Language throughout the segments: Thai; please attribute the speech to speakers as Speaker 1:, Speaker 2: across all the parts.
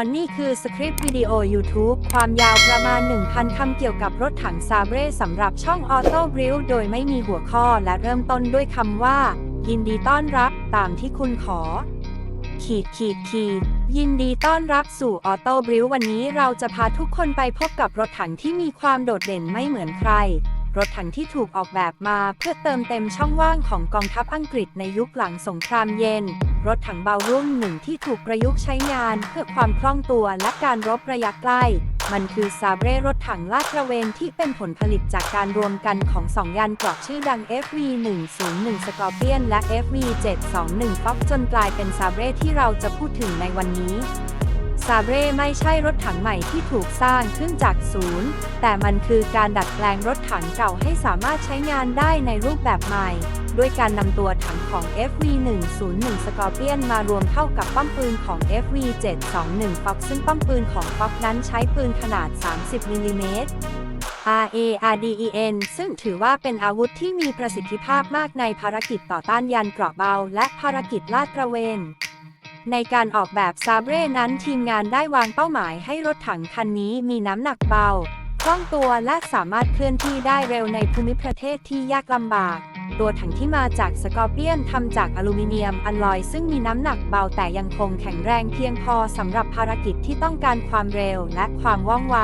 Speaker 1: อนนี่คือสคริปต์วิดีโอ YouTube ความยาวประมาณ 1,000 คำเกี่ยวกับรถถังซาเบรสำหรับช่อง Auto b r i l โดยไม่มีหัวข้อและเริ่มต้นด้วยคำว่า ยินดีต้อนรับตามที่คุณขอ ขีดขีดขีดยินดีต้อนรับสู่ออโต้บริววันนี้เราจะพาทุกคนไปพบกับรถถังที่มีความโดดเด่นไม่เหมือนใคร รถถังที่ถูกออกแบบมาเพื่อเติมเต็มช่องว่างของกองทัพอังกฤษในยุคหลังสงครามเย็น รถถังเบารุ่นหนึ่งที่ถูกประยุกต์ใช้งานเพื่อความคล่องตัวและการรบระยะใกล้ มันคือซาเบรรถถังลาดตระเวนที่เป็นผลผลิตจากการรวมกันของสองยานเกราะชื่อดัง FV101 Scorpion และ FV721 Fox จนกลายเป็นซาเบรที่เราจะพูดถึงในวันนี้ซาเบรไม่ใช่รถถังใหม่ที่ถูกสร้างขึ้นจากศูนย์ แต่มันคือการดัดแปลงรถถังเก่าให้สามารถใช้งานได้ในรูปแบบใหม่ ด้วยการนำตัวถังของ FV101 Scorpion มารวมเข้ากับป้อมปืนของ FV721 Fox ซึ่งป้อมปืนของ Fox นั้นใช้ปืนขนาด 30มิลลิเมตร RARDEN ซึ่งถือว่าเป็นอาวุธที่มีประสิทธิภาพมากในภารกิจต่อต้านยานเกราะเบา และภารกิจลาดตระเวน ในการออกแบบซาเบรนั้นทีมงานได้วางเป้าหมายให้รถถังคันนี้มีน้ำหนักเบาคล่องตัวและสามารถเคลื่อนที่ได้เร็วในภูมิประเทศที่ยากลำบาก ตัวถังที่มาจากสกอร์เปียนทำจากอลูมิเนียมอัลลอยซึ่งมีน้ำหนักเบาแต่ยังคงแข็งแรงเพียงพอสำหรับภารกิจที่ต้องการความเร็วและความว่องไว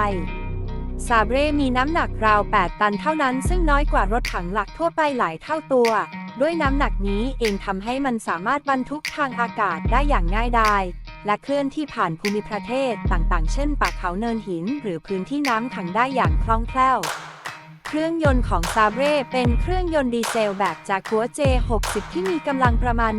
Speaker 1: ซาเบรมีน้ำหนักราว 8 ตันเท่านั้น ซึ่งน้อยกว่ารถถังหลักทั่วไปหลายเท่าตัว ด้วยน้ำหนักนี้เองทำให้มันสามารถบรรทุกทางอากาศได้อย่างง่ายดายและเคลื่อนที่ผ่านภูมิประเทศต่างๆ เช่นป่าเขาเนินหิน หรือพื้นที่น้ำขังได้อย่างคล่องแคล่ว เครื่องยนต์ของซาเบรเป็นเครื่องยนต์ดีเซลแบบจากัว J60 ที่มีกำลังประมาณ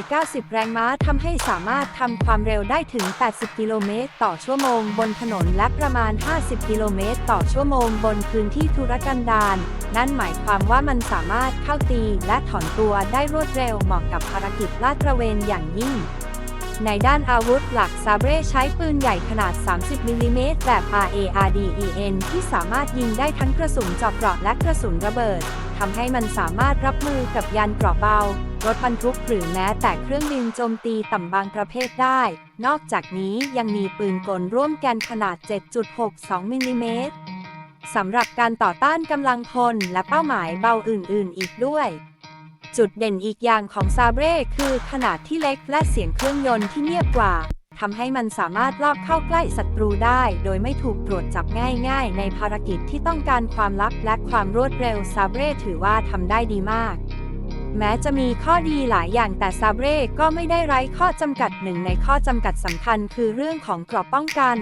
Speaker 1: 190 แรงม้าทำให้สามารถทำความเร็วได้ถึง 80 กิโลเมตรต่อชั่วโมงบนถนนและประมาณ 50 กิโลเมตรต่อชั่วโมงบนพื้นที่ทุรกันดารนั่นหมายความว่ามันสามารถเข้าตีและถอนตัวได้รวดเร็วเหมาะกับภารกิจลาดตระเวนอย่างยิ่ง ในด้านอาวุธหลักซาเบรใช้ปืนใหญ่ขนาด 30 มิลลิเมตรแบบ RARDEN ที่สามารถยิงได้ทั้งกระสุนเจอบเกราะและกระสุนระเบิดทำให้มันสามารถรับมือกับยานเกราะเบา รถบรรทุกหรือแม้แต่เครื่องบินโจมตีต่ำบางประเภทได้ นอกจากนี้ยังมีปืนกลร่วมแกนขนาด 7.62 มิลลิเมตรสำหรับการต่อต้านกำลังพลและเป้าหมายเบาอื่น ๆ อีกด้วย จุดเด่นอีกอย่างของซาเบรคือขนาดที่เล็กและเสียงเครื่องยนต์ที่เงียบกว่าทำให้มันสามารถลอบเข้าใกล้ศัตรูได้ โดยไม่ถูกตรวจจับง่ายๆ ในภารกิจที่ต้องการความลับและความรวดเร็วซาเบรถือว่าทำได้ดีมาก แม้จะมีข้อดีหลายอย่างแต่ซาเบรก็ไม่ได้ไร้ข้อจำกัดหนึ่งในข้อจำกัดสำคัญคือเรื่องของกรอบป้องกัน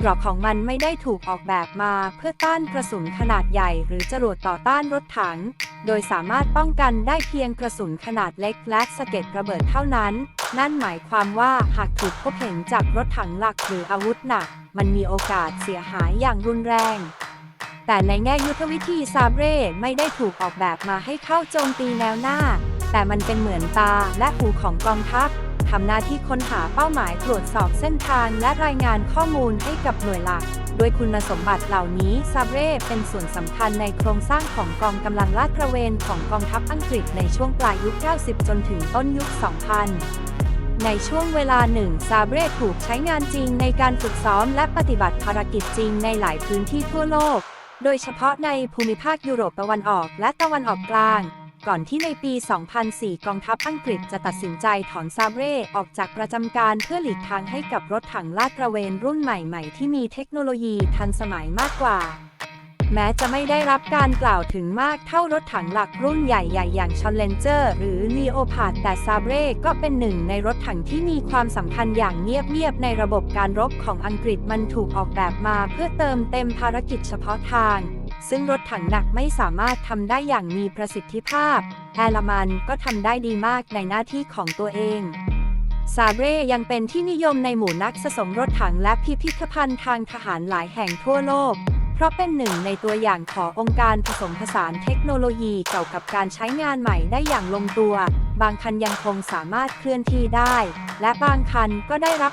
Speaker 1: กรอบของมันไม่ได้ถูกออกแบบมาเพื่อต้านกระสุนขนาดใหญ่หรือจรวดต่อต้านรถถัง โดยสามารถป้องกันได้เพียงกระสุนขนาดเล็กและสะเก็ดระเบิดเท่านั้น นั่นหมายความว่าหากถูกพบเห็นจากรถถังหลักหรืออาวุธหนัก มันมีโอกาสเสียหายอย่างรุนแรง แต่ในแง่ยุทธวิธีซาเบรไม่ได้ถูกออกแบบมาให้เข้าโจมตีแนวหน้า แต่มันเป็นเหมือนตาและหูของกองทัพำหน้าที่ค้นหาเป้าหมายตรวจสอบเส้นทางและรายงานข้อมูลให้กับหน่วยหลักด้วยคุณสมบัติเหล่านี้ซาเบรเป็นส่วนสำคัญในโครงสร้างของกองกำลังลาดตระเวนของกองทัพอังกฤษในช่วงปลายยุค 90 จนถึงต้นยุค 2000ในช่วงเวลาหนึ่งซาเบรถูกใช้งานจริงในการฝึกซ้อมและปฏิบัติภารกิจจริงในหลายพื้นที่ทั่วโลก โดยเฉพาะในภูมิภาคยุโรปตะวันออกและตะวันออกกลาง ก่อนที่ในปี 2004 กองทัพอังกฤษจะตัดสินใจถอนซาเบรออกจากประจำการเพื่อหลีกทางให้กับรถถังลาดตระเวนรุ่นใหม่ๆ ที่มีเทคโนโลยีทันสมัยมากกว่า แม้จะไม่ได้รับการกล่าวถึงมากเท่ารถถังหลักรุ่นใหญ่ๆ อย่างชอนเลนเจอร์หรือลีโอพาดแต่ซาเบรก็เป็นหนึ่งในรถถังที่มีความสำคัญอย่างเงียบๆ ในระบบการรบของอังกฤษมันถูกออกแบบมาเพื่อเติมเต็มภารกิจเฉพาะทาง ซึ่งรถถังหนักไม่สามารถทำได้อย่างมีประสิทธิภาพ แอลมันก็ทำได้ดีมากในหน้าที่ของตัวเอง ซาเบรยังเป็นที่นิยมในหมู่นักสะสมรถถังและพิพิธภัณฑ์ทางทหารหลายแห่งทั่วโลก เพราะเป็นหนึ่งในตัวอย่างขององค์การผสมผสานเทคโนโลยีเก่ากับการใช้งานใหม่ได้อย่างลงตัว บางคันยังคงสามารถเคลื่อนที่ได้ และบางคันก็ได้รับ